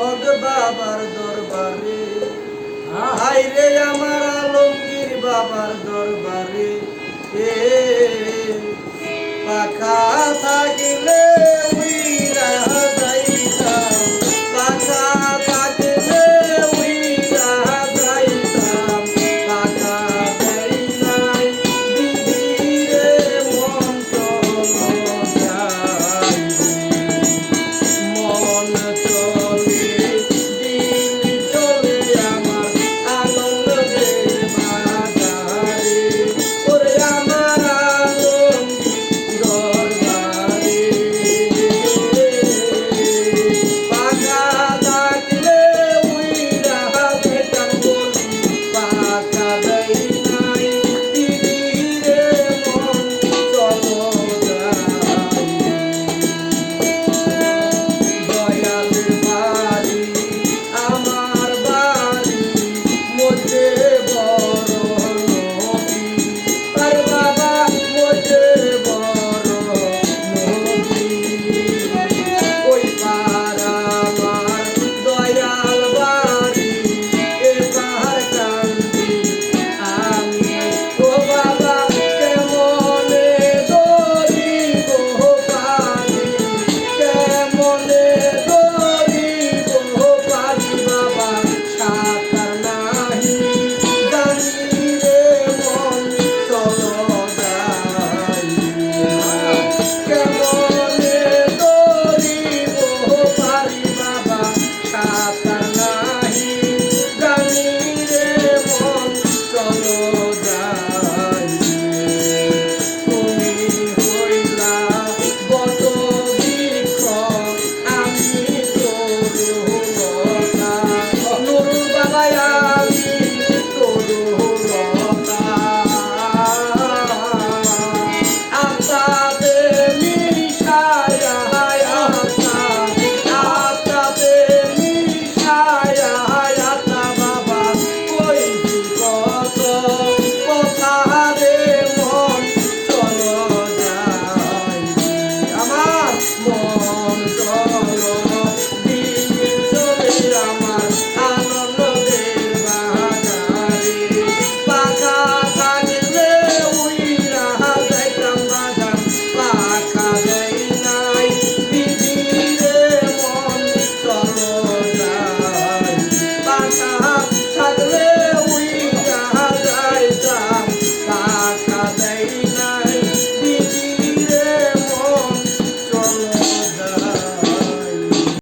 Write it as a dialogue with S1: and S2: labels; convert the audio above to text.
S1: হক বাবার দরবারে। হাই রে আমার আলমগীর বাবার দরবারে। পাখা থাকলে কেমনে দরিব পারি বাবা সাথে